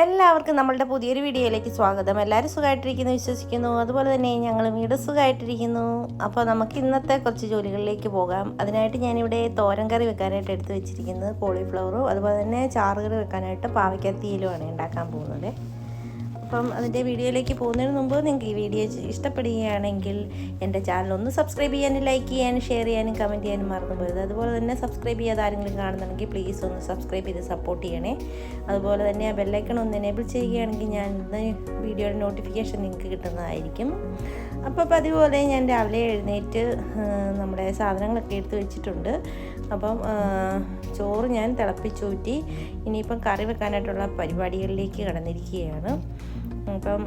എല്ലാവർക്കും നമ്മളുടെ പുതിയൊരു വീഡിയോയിലേക്ക് സ്വാഗതം. എല്ലാവരും സുഖമായിട്ടിരിക്കുന്നു വിശ്വസിക്കുന്നു. അതുപോലെ തന്നെ ഞങ്ങൾ വീട് സുഖമായിട്ടിരിക്കുന്നു. അപ്പോൾ നമുക്ക് ഇന്നത്തെ കുറച്ച് ജോലികളിലേക്ക് പോകാം. അതിനായിട്ട് ഞാനിവിടെ തോരൻ കറി വെക്കാനായിട്ട് എടുത്ത് വെച്ചിരിക്കുന്നത് കോളിഫ്ലവറും അതുപോലെ തന്നെ ചാറുകറി വെക്കാനായിട്ട് പാവയ്ക്കത്തിയിലുമാണ് ഉണ്ടാക്കാൻ പോകുന്നത്. അപ്പം അതിന്റെ വീഡിയോയിലേക്ക് പോകുന്നതിന് മുമ്പ് നിങ്ങൾക്ക് ഈ വീഡിയോ ഇഷ്ടപ്പെടുകയാണെങ്കിൽ എന്റെ ചാനൽ ഒന്ന് സബ്സ്ക്രൈബ് ചെയ്യാനും ലൈക്ക് ചെയ്യാനും ഷെയർ ചെയ്യാനും കമന്റ് ചെയ്യാനും മറന്നു അതുപോലെ തന്നെ സബ്സ്ക്രൈബ് ചെയ്യാതെ ആരെങ്കിലും കാണുന്നുണ്ടെങ്കിൽ പ്ലീസ് ഒന്ന് സബ്സ്ക്രൈബ് ചെയ്ത് സപ്പോർട്ട് ചെയ്യണേ. അതുപോലെ തന്നെ ആ ബെല്ലൈക്കൺ ഒന്ന് എനേബിൾ ചെയ്യുകയാണെങ്കിൽ ഞാൻ ഇന്ന് വീഡിയോയുടെ നോട്ടിഫിക്കേഷൻ നിങ്ങൾക്ക് കിട്ടുന്നതായിരിക്കും. അപ്പോൾ പതിവ് പോലെ ഞാൻ രാവിലെ എഴുന്നേറ്റ് നമ്മുടെ സാധനങ്ങളൊക്കെ എടുത്ത് വെച്ചിട്ടുണ്ട്. അപ്പം ചോറ് ഞാൻ തിളപ്പിച്ചൂറ്റി ഇനിയിപ്പം കറി വെക്കാനായിട്ടുള്ള പരിപാടികളിലേക്ക് കടന്നിരിക്കുകയാണ്. അപ്പം.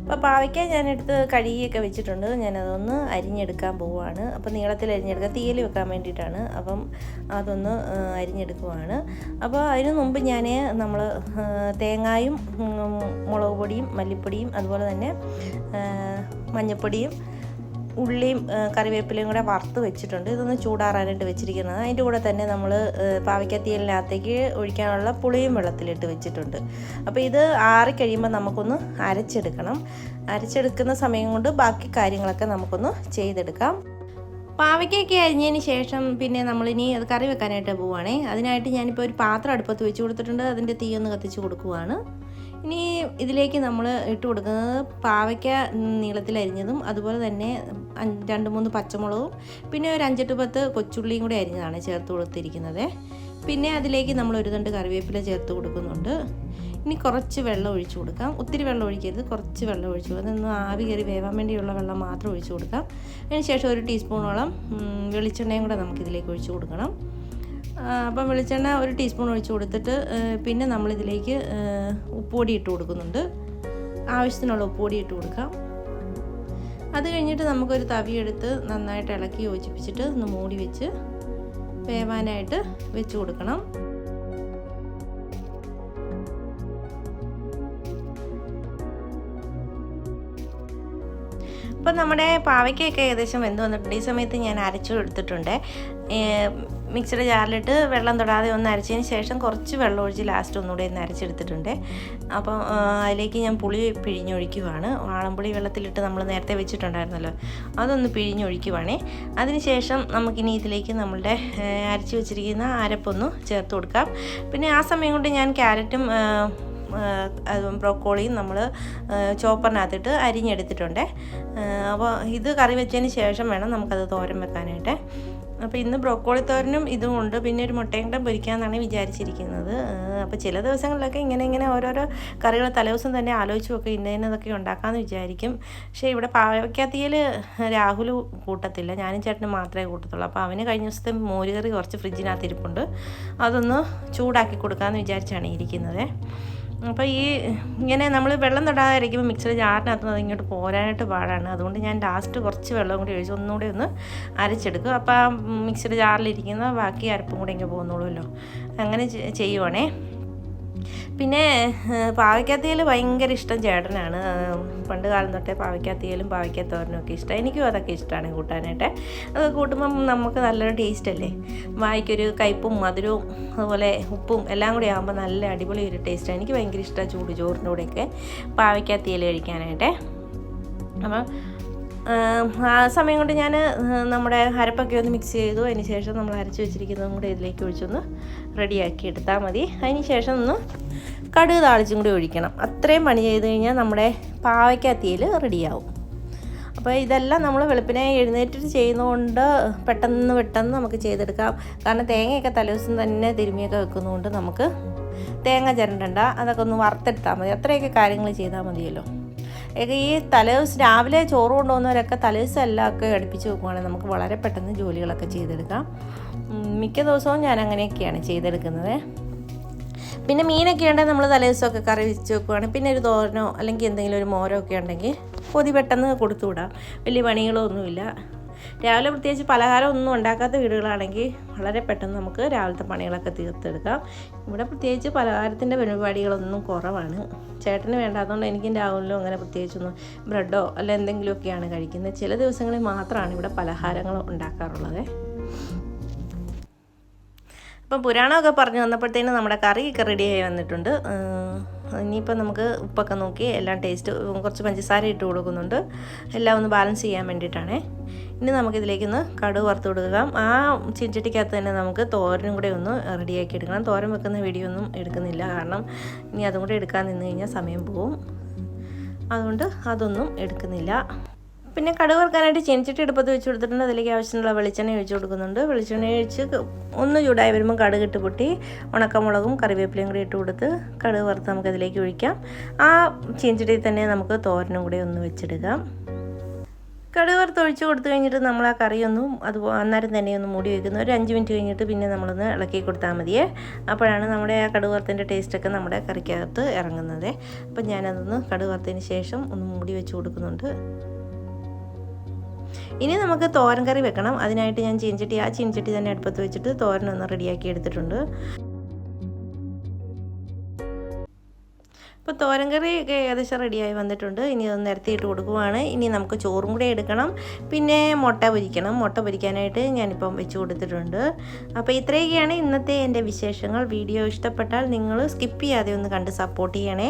അപ്പോൾ പാവയ്ക്ക ഞാനെടുത്ത് കഴുകിയൊക്കെ വെച്ചിട്ടുണ്ട്. ഞാനതൊന്ന് അരിഞ്ഞെടുക്കാൻ പോവുകയാണ് അപ്പോൾ നീളത്തിൽ അരിഞ്ഞെടുക്കുക തീയൽ വെക്കാൻ വേണ്ടിയിട്ടാണ്. അപ്പം അതൊന്ന് അരിഞ്ഞെടുക്കുവാണ്. അപ്പോൾ അതിന് മുമ്പ് ഞാൻ നമ്മൾ തേങ്ങായും മുളക് പൊടിയും മല്ലിപ്പൊടിയും അതുപോലെ തന്നെ മഞ്ഞൾപ്പൊടിയും ഉള്ളിയും കറിവേപ്പിലയും കൂടെ വറുത്ത് വെച്ചിട്ടുണ്ട്. ഇതൊന്ന് ചൂടാറാനായിട്ട് വെച്ചിരിക്കുന്നത്. അതിന്റെ കൂടെ തന്നെ നമ്മൾ പാവയ്ക്കത്തീലിനകത്തേക്ക് ഒഴിക്കാനുള്ള പുളിയും വെള്ളത്തിലിട്ട് വെച്ചിട്ടുണ്ട്. അപ്പോൾ ഇത് ആറി കഴിയുമ്പോൾ നമുക്കൊന്ന് അരച്ചെടുക്കണം. അരച്ചെടുക്കുന്ന സമയം കൊണ്ട് ബാക്കി കാര്യങ്ങളൊക്കെ നമുക്കൊന്ന് ചെയ്തെടുക്കാം. പാവയ്ക്കൊക്കെ അരിഞ്ഞതിന് ശേഷം പിന്നെ നമ്മളിനി അത് കറി വെക്കാനായിട്ട് പോവുകയാണേ. അതിനായിട്ട് ഞാനിപ്പോൾ ഒരു പാത്രം അടുപ്പത്ത് വെച്ച് കൊടുത്തിട്ടുണ്ട്. അതിന്റെ തീ ഒന്ന് കത്തിച്ച് കൊടുക്കുവാണ്. ഇനി ഇതിലേക്ക് നമ്മൾ ഇട്ട് കൊടുക്കുന്നത് പാവയ്ക്ക നീളത്തിൽ അരിഞ്ഞതും അതുപോലെ തന്നെ രണ്ട് മൂന്ന് പച്ചമുളകും പിന്നെ ഒരു അഞ്ചെട്ട് പത്ത് കൊച്ചുള്ളിയും കൂടി അരിഞ്ഞതാണ് ചേർത്ത് കൊടുത്തിരിക്കുന്നത്. പിന്നെ അതിലേക്ക് നമ്മൾ ഒരു തണ്ട് കറിവേപ്പില ചേർത്ത് കൊടുക്കുന്നുണ്ട്. ഇനി കുറച്ച് വെള്ളം ഒഴിച്ചു കൊടുക്കാം. ഒത്തിരി വെള്ളം ഒഴിക്കരുത് കുറച്ച് വെള്ളം ഒഴിച്ചു കൊടുക്കാം. അതൊന്ന് ആവി കയറി വേവാൻ വേണ്ടിയുള്ള വെള്ളം മാത്രം ഒഴിച്ചു കൊടുക്കാം. അതിന് ശേഷം ഒരു ടീസ്പൂണോളം വെളിച്ചെണ്ണയും കൂടെ നമുക്കിതിലേക്ക് ഒഴിച്ചു കൊടുക്കണം. അപ്പം വെളിച്ചെണ്ണ ഒരു ടീസ്പൂൺ ഒഴിച്ച് കൊടുത്തിട്ട് പിന്നെ നമ്മളിതിലേക്ക് ഉപ്പുപൊടി ഇട്ട് കൊടുക്കുന്നുണ്ട്. ആവശ്യത്തിനുള്ള ഉപ്പുപൊടി ഇട്ട് കൊടുക്കാം. അത് കഴിഞ്ഞിട്ട് നമുക്കൊരു തവിയെടുത്ത് നന്നായിട്ട് ഇളക്കി യോജിപ്പിച്ചിട്ട് ഒന്ന് മൂടി വെച്ച് വേവാനായിട്ട് വെച്ച് കൊടുക്കണം. ഇപ്പം നമ്മുടെ പാവയ്ക്കൊക്കെ ഏകദേശം വെന്ത് വന്നിട്ടുണ്ട്. ഈ സമയത്ത് ഞാൻ അരച്ചു എടുത്തിട്ടുണ്ട് മിക്സിയുടെ ജാറിലിട്ട് വെള്ളം തൊടാതെ ഒന്ന് അരച്ചതിന് ശേഷം കുറച്ച് വെള്ളം ഒഴിച്ച് ലാസ്റ്റ് ഒന്നുകൂടെ ഒന്ന് അരച്ചെടുത്തിട്ടുണ്ട്. അപ്പം അതിലേക്ക് ഞാൻ പുളി പിഴിഞ്ഞൊഴിക്കുവാണ്. വാളംപുളി വെള്ളത്തിലിട്ട് നമ്മൾ നേരത്തെ വെച്ചിട്ടുണ്ടായിരുന്നല്ലോ. അതൊന്ന് പിഴിഞ്ഞൊഴിക്കുവാണേ. അതിനുശേഷം നമുക്കിനി ഇതിലേക്ക് നമ്മളുടെ അരച്ച് വെച്ചിരിക്കുന്ന അരപ്പൊന്ന് ചേർത്ത് കൊടുക്കാം. പിന്നെ ആ സമയം കൊണ്ട് ഞാൻ ക്യാരറ്റും ബ്രോക്കോളിയും നമ്മൾ ചോപ്പറിനകത്തിട്ട് അരിഞ്ഞെടുത്തിട്ടുണ്ട്. അപ്പോൾ ഇത് കറി വെച്ചതിന് ശേഷം വേണം നമുക്കത് തോരൻ വെക്കാനായിട്ട്. അപ്പോൾ ഇന്ന് ബ്രോക്കോളി തോരനും ഇതും ഉണ്ട്. പിന്നെ ഒരു മുട്ടയും കൂടെ പൊരിക്കാമെന്നാണ് വിചാരിച്ചിരിക്കുന്നത്. അപ്പോൾ ചില ദിവസങ്ങളിലൊക്കെ ഇങ്ങനെ ഇങ്ങനെ ഓരോരോ കറികൾ തലേദിവസം തന്നെ ആലോചിച്ച് വെക്കുക ഇന്നതൊക്കെ ഉണ്ടാക്കാമെന്ന് വിചാരിക്കും. പക്ഷേ ഇവിടെ പാവയ്ക്കാത്തിയിൽ രാഹുൽ കൂട്ടത്തില്ല. ഞാനും ചേട്ടനും മാത്രമേ കൂട്ടത്തുള്ളൂ. അപ്പോൾ അവന് കഴിഞ്ഞ ദിവസത്തെ മോരുകറി കുറച്ച് ഫ്രിഡ്ജിനകത്ത് ഇരിപ്പുണ്ട് അതൊന്ന് ചൂടാക്കി കൊടുക്കാമെന്ന് വിചാരിച്ചാണ് ഇരിക്കുന്നത്. അപ്പോൾ ഈ ഇങ്ങനെ നമ്മൾ വെള്ളം തൊടാതിരിക്കുമ്പോൾ മിക്സിയുടെ ജാറിനകത്ത് അത് ഇങ്ങോട്ട് പോരാനായിട്ട് പാടാണ്. അതുകൊണ്ട് ഞാൻ ലാസ്റ്റ് കുറച്ച് വെള്ളം കൂടി ഒഴിച്ച് ഒന്നുകൂടി ഒന്ന് അരച്ചെടുക്കും. അപ്പോൾ ആ മിക്സർ ജാറിലിരിക്കുന്ന ബാക്കി അരപ്പും കൂടി ഇങ്ങനെ പോകുന്നുള്ളൂല്ലോ അങ്ങനെ ചെയ്യുവാണേ. പിന്നെ പാവയ്ക്കാത്തിയിൽ ഭയങ്കര ഇഷ്ടം ചേട്ടനാണ്. പണ്ട് കാലം തൊട്ടേ പാവയ്ക്കാത്തിയിലും പാവയ്ക്കാത്തോരനും ഒക്കെ ഇഷ്ടം. എനിക്കും അതൊക്കെ ഇഷ്ടമാണ് കൂട്ടാനായിട്ട്. അത് കൂട്ടുമ്പം നമുക്ക് നല്ലൊരു ടേസ്റ്റ് അല്ലേ? വായിക്കൊരു കയ്പും മധുരവും അതുപോലെ ഉപ്പും എല്ലാം കൂടി ആകുമ്പോൾ നല്ല അടിപൊളി ഒരു ടേസ്റ്റാണ് എനിക്ക് ഭയങ്കര ഇഷ്ടമാണ് ചൂട് ചോറിന്റെ കൂടെയൊക്കെ പാവയ്ക്കാത്തിയിൽ കഴിക്കാനായിട്ട്. അപ്പം ആം, സമയം കൊണ്ട് ഞാൻ നമ്മുടെ അരപ്പൊക്കെ ഒന്ന് മിക്സ് ചെയ്തു. അതിന് ശേഷം നമ്മൾ അരച്ച് വെച്ചിരിക്കുന്നതും കൂടെ ഇതിലേക്ക് ഒഴിച്ചൊന്ന് റെഡിയാക്കി എടുത്താൽ മതി. അതിന് ശേഷം ഒന്ന് കടുക് താളിച്ചും കൂടി ഒഴിക്കണം. അത്രയും പണി ചെയ്ത് കഴിഞ്ഞാൽ നമ്മുടെ പാവയ്ക്കത്തിയിൽ റെഡിയാവും അപ്പോൾ ഇതെല്ലാം നമ്മൾ വെളുപ്പിനെ എഴുന്നേറ്റിട്ട് ചെയ്യുന്നതുകൊണ്ട് പെട്ടെന്ന് പെട്ടെന്ന് നമുക്ക് ചെയ്തെടുക്കാം. കാരണം തേങ്ങയൊക്കെ തലേദിവസം തന്നെ തിരുമിയൊക്കെ വെക്കുന്നതുകൊണ്ട് നമുക്ക് തേങ്ങ ചിരണ്ടണ്ട. അതൊക്കെ ഒന്ന് വറുത്തെടുത്താൽ മതി. അത്രയൊക്കെ കാര്യങ്ങൾ ചെയ്താൽ മതിയല്ലോ. ഈ തലേദിവസം രാവിലെ ചോറ് കൊണ്ടുപോകുന്നവരൊക്കെ തലേദിവസം എല്ലാം ഒക്കെ അടുപ്പിച്ച് വെക്കുവാണെങ്കിൽ നമുക്ക് വളരെ പെട്ടെന്ന് ജോലികളൊക്കെ ചെയ്തെടുക്കാം. മിക്ക ദിവസവും ഞാൻ അങ്ങനെയൊക്കെയാണ് ചെയ്തെടുക്കുന്നത്. പിന്നെ മീനൊക്കെ ഉണ്ടെങ്കിൽ നമ്മൾ തലേദിവസമൊക്കെ കറി വെച്ച് വെക്കുവാണെങ്കിൽ പിന്നെ ഒരു തോരനോ അല്ലെങ്കിൽ എന്തെങ്കിലും ഒരു മോരോ ഒക്കെ ഉണ്ടെങ്കിൽ കൊതി പെട്ടെന്ന് കൊടുത്തു വിടാം വലിയ പണികളൊന്നുമില്ല. രാവിലെ പ്രത്യേകിച്ച് പലഹാരം ഒന്നും ഉണ്ടാക്കാത്ത വീടുകളാണെങ്കിൽ വളരെ പെട്ടെന്ന് നമുക്ക് രാവിലത്തെ പണികളൊക്കെ തീർത്തെടുക്കാം. ഇവിടെ പ്രത്യേകിച്ച് പലഹാരത്തിന്റെ പരിപാടികളൊന്നും കുറവാണ്. ചേട്ടന് വേണ്ടാത്തതുകൊണ്ട് എനിക്കും രാവിലെ അങ്ങനെ പ്രത്യേകിച്ചൊന്നും ബ്രെഡോ അല്ല എന്തെങ്കിലുമൊക്കെയാണ് കഴിക്കുന്നത്. ചില ദിവസങ്ങളിൽ മാത്രമാണ് ഇവിടെ പലഹാരങ്ങൾ ഉണ്ടാക്കാറുള്ളത്. അപ്പം പുരാണമൊക്കെ പറഞ്ഞു വന്നപ്പോഴത്തേനും നമ്മുടെ കറിയൊക്കെ റെഡിയായി വന്നിട്ടുണ്ട്. ഇനിയിപ്പോൾ നമുക്ക് ഉപ്പൊക്കെ നോക്കി എല്ലാം ടേസ്റ്റ് കുറച്ച് പഞ്ചസാര ഇട്ട് കൊടുക്കുന്നുണ്ട്. എല്ലാം ഒന്ന് ബാലൻസ് ചെയ്യാൻ വേണ്ടിയിട്ടാണേ. ഇനി നമുക്കിതിലേക്കൊന്ന് കടുക് വറുത്ത് കൊടുക്കുക ആ ചിഞ്ചട്ടിക്കകത്ത് തന്നെ നമുക്ക് തോരനും കൂടെ ഒന്ന് റെഡിയാക്കി എടുക്കണം. തോരൻ വെക്കുന്ന വീഡിയോ ഒന്നും എടുക്കുന്നില്ല. കാരണം ഇനി അതും കൂടെ എടുക്കാൻ നിന്ന് കഴിഞ്ഞാൽ സമയം പോവും. അതുകൊണ്ട് അതൊന്നും എടുക്കുന്നില്ല. പിന്നെ കടുക് വറുക്കാനായിട്ട് ചെനിച്ചിട്ട് എടുപ്പത്ത് വെച്ച് കൊടുത്തിട്ടുണ്ട്. അതിലേക്ക് ആവശ്യമുള്ള വെളിച്ചെണ്ണ ഒഴിച്ച് കൊടുക്കുന്നുണ്ട്. വെളിച്ചെണ്ണ ഒഴിച്ച് ഒന്ന് ചൂടായി വരുമ്പോൾ കടുക് ഇട്ട് പൊട്ടി ഉണക്കമുളകും കറിവേപ്പിലയും കൂടി ഇട്ട് കൊടുത്ത് കടുക് വറുത്ത് നമുക്കതിലേക്ക് ഒഴിക്കാം. ആ ചീനിച്ചിട്ടിയിൽ തന്നെ നമുക്ക് തോരനും കൂടി ഒന്ന് വെച്ചെടുക്കാം. കടുക് വറുത്ത് ഒഴിച്ച് കൊടുത്തു കഴിഞ്ഞിട്ട് നമ്മൾ ആ കറിയൊന്നും അത് അന്നേരം തന്നെ ഒന്ന് മൂടി വയ്ക്കുന്നു ഒരു അഞ്ച് മിനിറ്റ് കഴിഞ്ഞിട്ട് പിന്നെ നമ്മളൊന്ന് ഇളക്കി കൊടുത്താൽ മതിയേ അപ്പോഴാണ് നമ്മുടെ ആ കടുക് വറുത്തിന്റെ ടേസ്റ്റൊക്കെ നമ്മുടെ കറിക്കകത്ത് ഇറങ്ങുന്നത്. അപ്പം ഞാനതൊന്ന് കടുക് വറുത്തതിന് ശേഷം ഒന്ന് മൂടി വെച്ച് കൊടുക്കുന്നുണ്ട്. ഇനി നമുക്ക് തോരൻ കറി വെക്കണം. അതിനായിട്ട് ഞാൻ ചീൻചട്ടി ആ ചീൻചട്ടി തന്നെ അടുപ്പത്ത് വെച്ചിട്ട് തോരൻ ഒന്ന് റെഡിയാക്കി എടുത്തിട്ടുണ്ട്. ഇപ്പോൾ തോരൻ കറി ഒക്കെ ഏകദേശം റെഡിയായി വന്നിട്ടുണ്ട്. ഇനി അത് നിരത്തിയിട്ട് കൊടുക്കുവാണ്. ഇനി നമുക്ക് ചോറും കൂടെ എടുക്കണം. പിന്നെ മുട്ട പൊരിക്കണം. മുട്ട പൊരിക്കാനായിട്ട് ഞാനിപ്പം വെച്ച് കൊടുത്തിട്ടുണ്ട്. അപ്പോൾ ഇത്രയൊക്കെയാണ് ഇന്നത്തെ എന്റെ വിശേഷങ്ങൾ. വീഡിയോ ഇഷ്ടപ്പെട്ടാൽ നിങ്ങൾ സ്കിപ്പ് ചെയ്യാതെ ഒന്ന് കണ്ട് സപ്പോർട്ട് ചെയ്യണേ.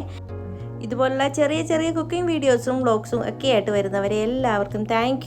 ഇതുപോലുള്ള ചെറിയ ചെറിയ കുക്കിംഗ് വീഡിയോസും വ്ളോഗ്സും ഒക്കെ ആയിട്ട് വരുന്നവരെ എല്ലാവർക്കും താങ്ക്